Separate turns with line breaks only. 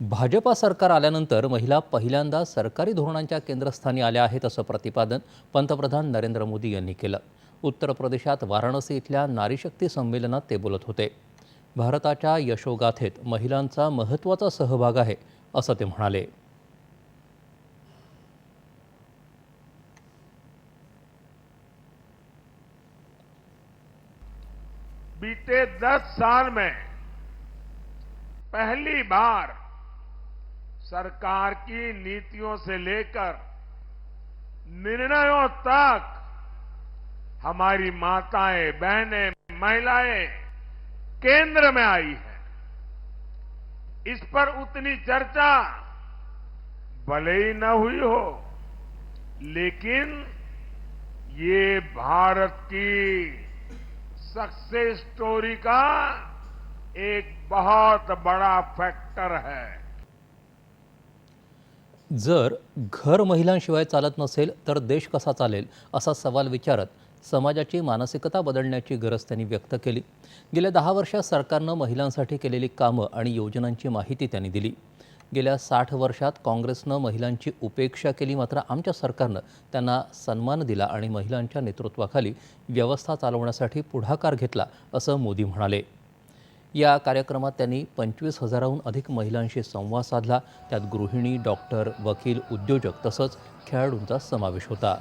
भाजपा सरकार आल्यानंतर महिला पहिल्यांदा सरकारी धोरणांच्या केंद्रस्थानी आल्या आहेत असं प्रतिपादन पंतप्रधान नरेंद्र मोदी यांनी केलं. उत्तर प्रदेशात वाराणसी इथल्या नारीशक्ती संमेलनात ते बोलत होते. भारताच्या यशोगाथेत महिलांचा महत्त्वाचा सहभाग आहे असं ते म्हणाले.
बीते दस साल में पहली बार सरकार की नीतियों से लेकर निर्णयों तक हमारी माताएँ, बहनें, महिलाएँ केंद्र में आई है। इस पर उतनी चर्चा भले ही न हुई हो, लेकिन ये भारत की सक्सेस स्टोरी का एक बहुत बड़ा फैक्टर है।
जर घर महिलांशिवाय चालत नसेल तर देश कसा चालेल असा सवाल विचारत समाजाची मानसिकता बदलण्याची गरज त्यांनी व्यक्त केली. गेल्या दहा वर्षात सरकारनं महिलांसाठी केलेली कामं आणि योजनांची माहिती त्यांनी दिली. गेल्या साठ वर्षात काँग्रेसनं महिलांची उपेक्षा केली मात्र आमच्या सरकारनं त्यांना सन्मान दिला आणि महिलांच्या नेतृत्वाखाली व्यवस्था चालवण्यासाठी पुढाकार घेतला असं मोदी म्हणाले. या कार्यक्रमात त्यांनी पंचवीस हजाराहून अधिक महिलांशी संवाद साधला. त्यात गृहिणी डॉक्टर वकील उद्योजक तसंच खेळाडूंचा समावेश होता.